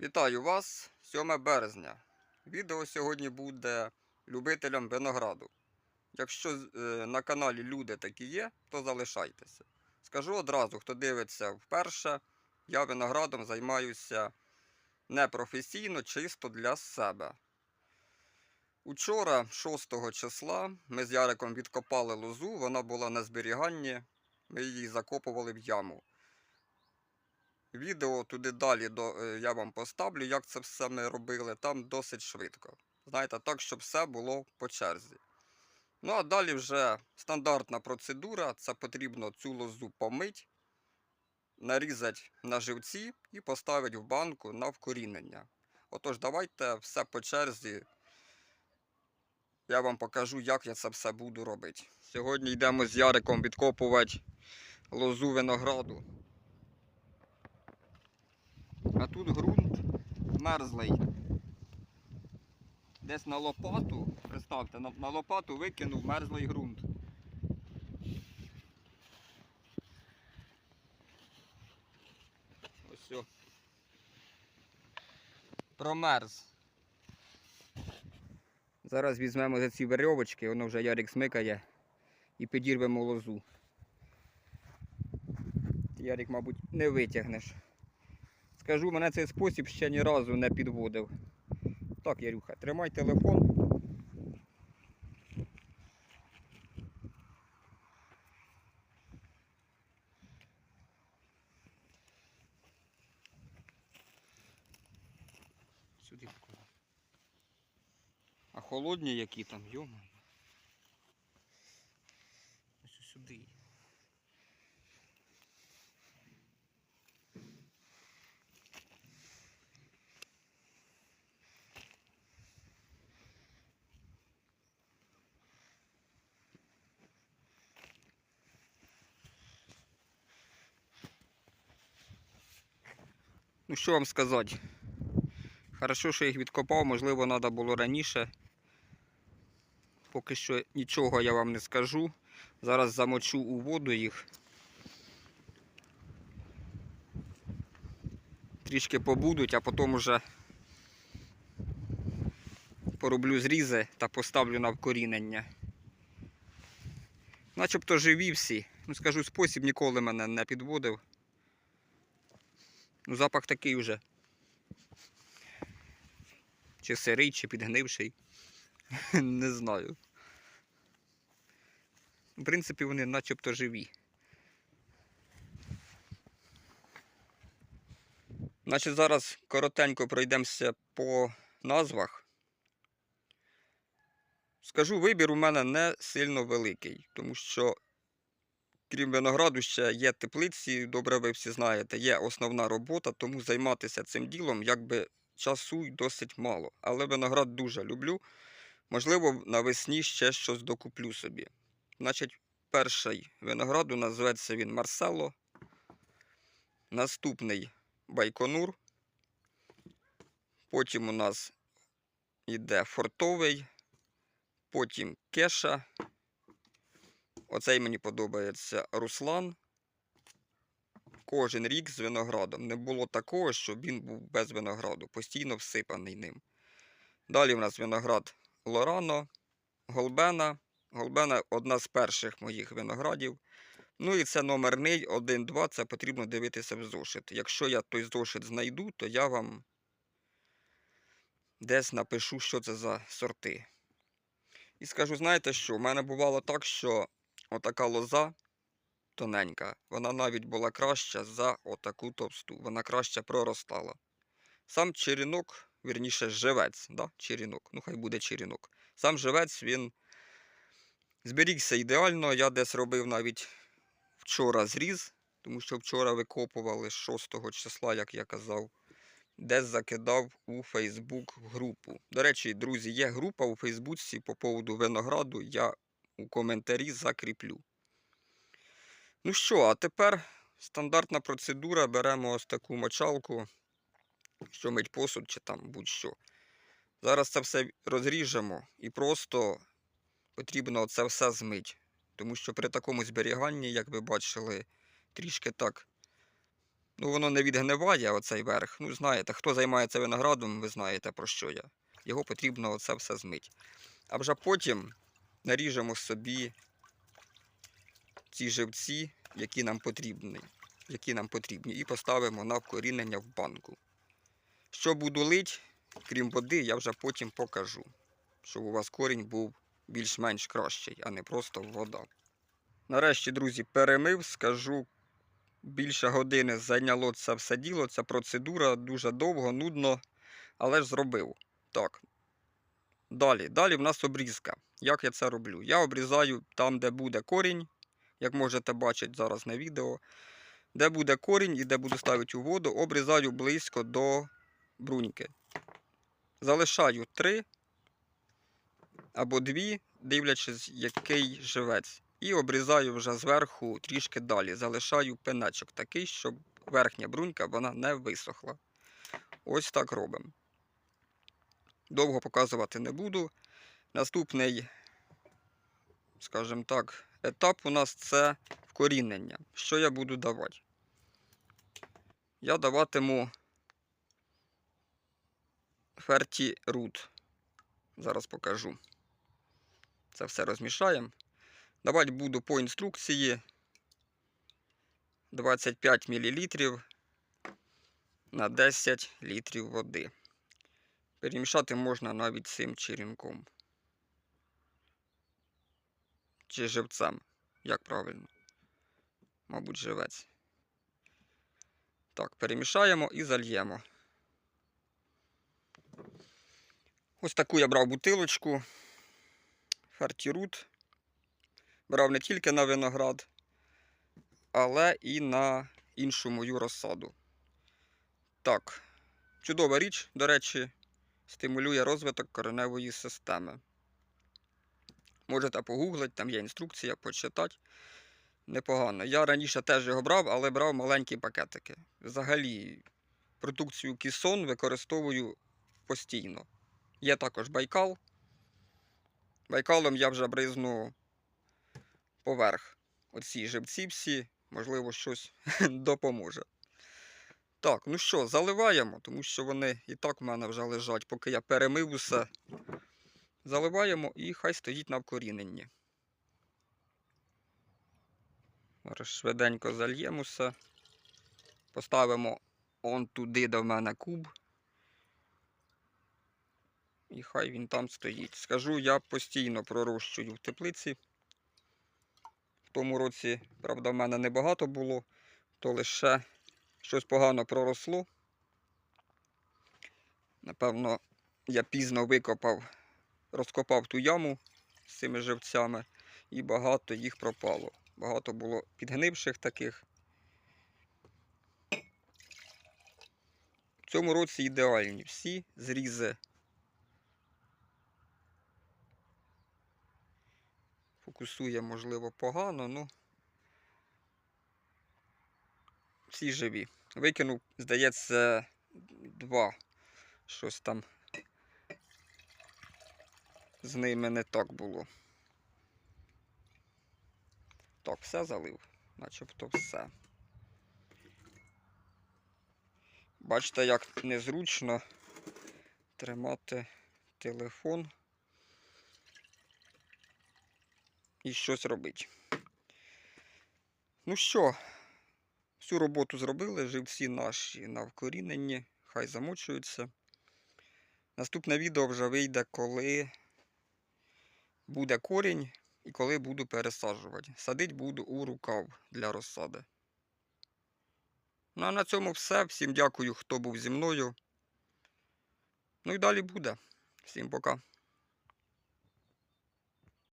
Вітаю вас 7 березня. Відео сьогодні буде любителям винограду. Якщо е, на каналі люди такі є, то залишайтеся. Скажу одразу, хто дивиться вперше, я виноградом займаюся непрофесійно, чисто для себе. Учора, 6 числа, ми з Яриком відкопали лозу, вона була на зберіганні, ми її закопували в яму. Відео туди далі до, е, я вам поставлю, як це все ми робили. Там досить швидко. Знаєте, так, щоб все було по черзі. Ну а далі вже стандартна процедура. Це потрібно цю лозу помити, нарізати на живці і поставити в банку на вкорінення. Отож, давайте все по черзі. Я вам покажу, як я це все буду робити. Сьогодні йдемо з Яриком відкопувати лозу винограду. А тут ґрунт мерзлий. Десь на лопату, представте, на, на лопату викинув мерзлий ґрунт. Ось все. Промерз. Зараз візьмемо за ці верьовочки, воно вже Ярик смикає і підірвемо лозу. Ярик, мабуть, не витягнеш. Скажу, мене цей спосіб ще ні разу не підводив. Так, Ярюха, тримай телефон. Сюди покладу. А холодні які там, йома. Ось сюди. Ну що вам сказати? Хорошо, що їх відкопав, можливо, треба було раніше. Поки що нічого я вам не скажу. Зараз замочу у воду їх. Трішки побудуть, а потім уже пороблю зрізи та поставлю на вкорінення. Начебто живі всі. Ну скажу, спосіб ніколи мене не підводив. Ну, запах такий вже. Чи сирий, чи підгнивший. Не знаю. В принципі, вони начебто живі. Значить, зараз коротенько пройдемося по назвах. Скажу, вибір у мене не сильно великий, тому що крім винограду, ще є теплиці, добре ви всі знаєте, є основна робота, тому займатися цим ділом якби часу й досить мало. Але виноград дуже люблю. Можливо, навесні ще щось докуплю собі. Значить, перший виноград у нас зветься він Марсело. Наступний Байконур. Потім у нас йде фортовий, потім кеша. Оцей мені подобається Руслан. Кожен рік з виноградом. Не було такого, щоб він був без винограду, постійно всипаний ним. Далі в нас виноград Лорано, Голбена. Голбена одна з перших моїх виноградів. Ну і це номерний 1-2, це потрібно дивитися в зошит. Якщо я той зошит знайду, то я вам десь напишу, що це за сорти. І скажу, знаєте що? У мене бувало так, що отака лоза тоненька, вона навіть була краща за отаку товсту. Вона краще проростала. Сам черінок, вірніше, живець, да? черінок, ну хай буде черінок. Сам живець він зберігся ідеально. Я десь робив навіть вчора зріз, тому що вчора викопували 6 числа, як я казав, десь закидав у Фейсбук групу. До речі, друзі, є група у Фейсбуці по поводу винограду. Я у коментарі закріплю. Ну що, а тепер стандартна процедура. Беремо ось таку мочалку, що мить посуд чи там будь-що. Зараз це все розріжемо і просто потрібно це все змити. Тому що при такому зберіганні, як ви бачили, трішки так Ну, воно не відгниває, оцей верх. Ну, знаєте, хто займається виноградом, ви знаєте про що я. Його потрібно оце все змити. А вже потім наріжемо собі ці живці, які нам потрібні, які нам потрібні, і поставимо на вкорінення в банку. Що буду лить, крім води, я вже потім покажу, щоб у вас корінь був більш-менш кращий, а не просто вода. Нарешті, друзі, перемив, скажу, більше години зайняло це все діло. Ця процедура дуже довго, нудно, але ж зробив. Так. Далі. Далі в нас обрізка. Як я це роблю? Я обрізаю там, де буде корінь, як можете бачити зараз на відео. Де буде корінь і де буду ставити у воду, обрізаю близько до бруньки. Залишаю три або дві, дивлячись, який живець. І обрізаю вже зверху трішки далі. Залишаю пенечок такий, щоб верхня брунька вона не висохла. Ось так робимо. Довго показувати не буду. Наступний, скажімо так, етап у нас це вкорінення. Що я буду давати? Я даватиму ферті рут. Зараз покажу. Це все розмішаємо. Давати буду по інструкції 25 мл на 10 літрів води. Перемішати можна навіть цим черенком. Чи живцем. Як правильно? Мабуть, живець. Так, перемішаємо і зальємо. Ось таку я брав бутилочку. Фертірут. Брав не тільки на виноград, але і на іншу мою розсаду. Так, чудова річ, до речі, стимулює розвиток кореневої системи. Можете погуглити, там є інструкція, почитати. Непогано. Я раніше теж його брав, але брав маленькі пакетики. Взагалі, продукцію Кісон використовую постійно. Є також байкал. Байкалом я вже бризну поверх оці живці всі, можливо, щось допоможе. Так, ну що, заливаємо, тому що вони і так в мене вже лежать, поки я перемив усе. Заливаємо і хай стоїть на вкоріненні. Зараз швиденько зальємо все. Поставимо он туди до мене куб. І хай він там стоїть. Скажу, я постійно пророщую в теплиці. В тому році, правда, в мене небагато було, то лише щось погано проросло. Напевно, я пізно викопав, розкопав ту яму з цими живцями і багато їх пропало. Багато було підгнивших таких. В цьому році ідеальні всі зрізи. Фокусує, можливо, погано, ну всі живі. Викинув, здається, два. Щось там з ними не так було. Так, все залив, начебто все. Бачите, як незручно тримати телефон і щось робити. Ну що, всю роботу зробили, живці наші на вкоріненні, хай замочуються. Наступне відео вже вийде, коли буде корінь і коли буду пересаджувати. Садить буду у рукав для розсади. Ну а на цьому все. Всім дякую, хто був зі мною. Ну і далі буде. Всім пока.